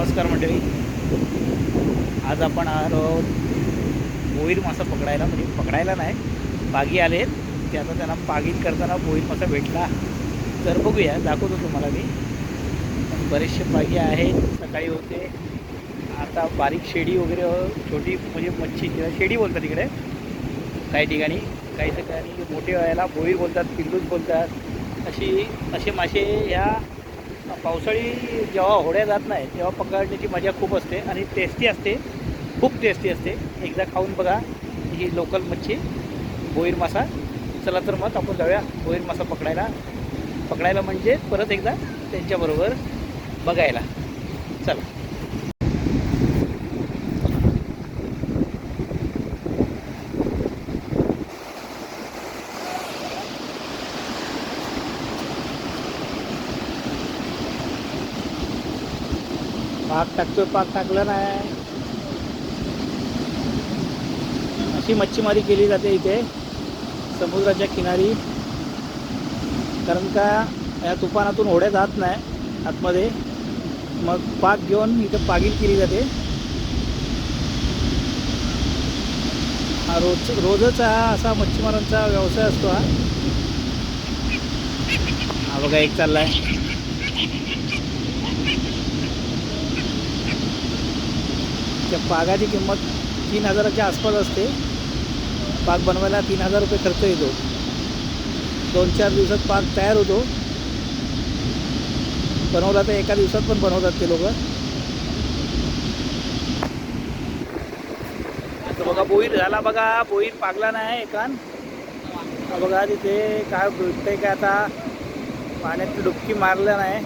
नमस्कार मंडळी. आज आपण आलो आहोत बोईर मासा पकडायला. म्हणजे पकडायला नाही पागी आलेत ते आता त्यांना पागीत करताना बोईर मासा भेटला. तर बघूया दाखवतो तुम्हाला मी. पण बरेचसे पागी आहेत. सकाळी होते. आता बारीक शेडी वगैरे छोटी म्हणजे मच्छी किंवा शेडी बोलतात तिकडे काही ठिकाणी काही ठिकाणी मोठे व्हायला बोईर बोलतात पिंडूच बोलतात. अशी असे मासे ह्या पावसाळी जेव्हा होड्या जात नाही तेव्हा पकडण्याची मजा खूप असते आणि टेस्टी असते खूप टेस्टी असते. एकदा खाऊन बघा ही लोकल मच्छी बोईर मासा. चला तर मग आपण जाऊया बोईर मासा पकडायला. पकडायला म्हणजे परत एकदा त्यांच्याबरोबर बघायला. चला. पाक टाकतोय पाक टाकला नाही. अशी मच्छीमारी केली जाते इथे समुद्राच्या किनारी. कारण का या तुफानातून होड्या जात नाही आतमध्ये. मग पाक घेऊन इथं पागील केली जाते. हा रोज रोजच हा असा मच्छीमारांचा व्यवसाय असतो हा. हा बघा एक चाललाय. त्या पागाची किंमत तीन हजाराच्या आसपास असते. पाक बनवायला तीन हजार रुपये खर्च येतो. दोन चार दिवसात पाक तयार होतो. बनवला तर एका दिवसात पण बनवतात ते लोक. बघा बोईर झाला बघा. बोईर पागला नाही एकान बघा तिथे काय भेटतंय काय आता. पाण्यात डुबकी मारलं नाही.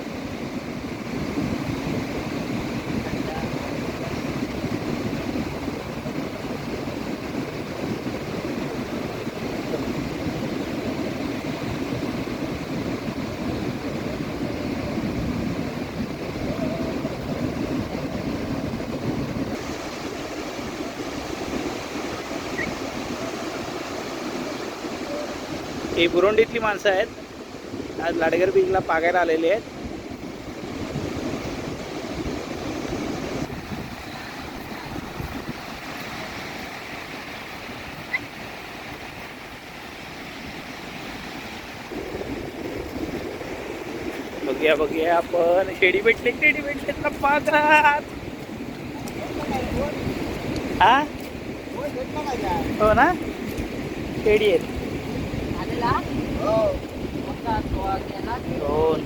ही बुरुंडीतली माणसं आहेत. आज लाडगर बीचला पागायला आलेली आहेत. बघूया बघूया आपण. शेडी भेटले शेडी भेटले. ना पागात हा? हो ना? शेडी आहेत. दोन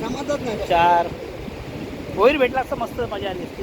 समजत नाही. चार. होईल भेटला असं मस्त मजा आली असती.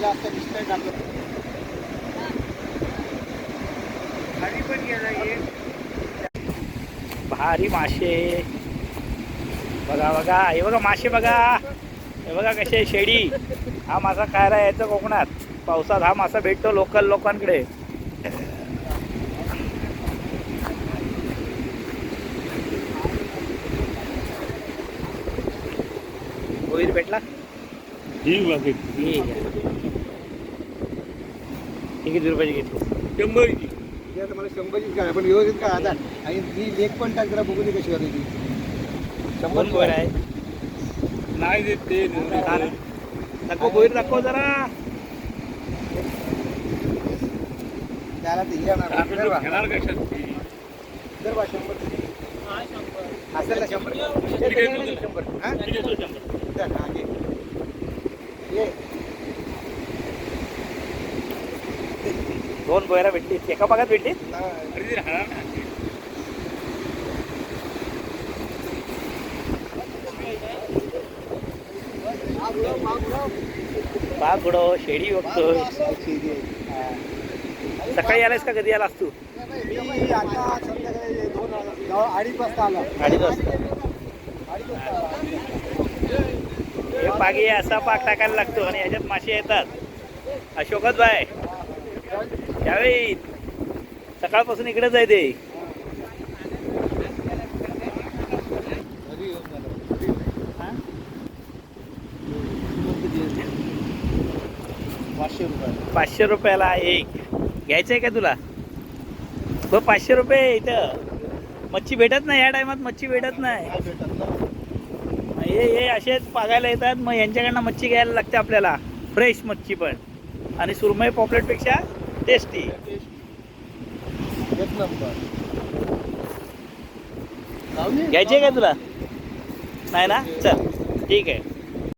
जास्त दिसतंय टाकलं खाली पण गेला भारी मासे. बघा बघा. हे बघा मासे बघा. हे बघा कसे शेडी. हा मासा खायला यायचं कोकणात. पावसात हा मासा भेटतो लोकल लोकांकडे. भेटला? ठीक आहे हे किती रुपयाची घेतली शंभर ते आता मला शंभरचीच काय पण व्यवस्थित काय आता आणि ती लेख पण टाक जरा बघू दे कशी होती ती शंभर गोयर आहे नाही देत ते. दाखव गोयर दाखव जरा त्याला ते हे. आपण दर बा. घेणार कशात दर बा, शंभर असेल ना शंभर दे. शंभर हा? ठीक आहे, तो शंभर. दर, हा, घे. ये. दोन गोयरा भेटली एका भागात भेटली. अरे ते राहणार ना बुडव, बुडव. बागडो शेळी बघतोय शेती आहे. हा. सकाळी आलास का कधी आलास तू अडीच वाजता आला अडीच वाजता हे पागी असा पाक टाकायला लागतो आणि याच्यात मासे येतात अशोकच बाय त्यावेळी सकाळपासून इकडेच आहे ते. हा? पाचशे रुपये पाचशे रुपयाला एक. घ्यायचंय का तुला? बघ पाचशे रुपये इथं. मच्छी भेटत नाही या टायमात मच्छी भेटत नाही. हे हे असेच पागायला येतात मग यांच्याकडनं मच्छी घ्यायला लागते आपल्याला. फ्रेश मच्छी पण. आणि सुरमई पॉपलेटपेक्षा टेस्टी एक नंबर. घ्यायची आहे का तुला? नाही ना? चल ठीक आहे.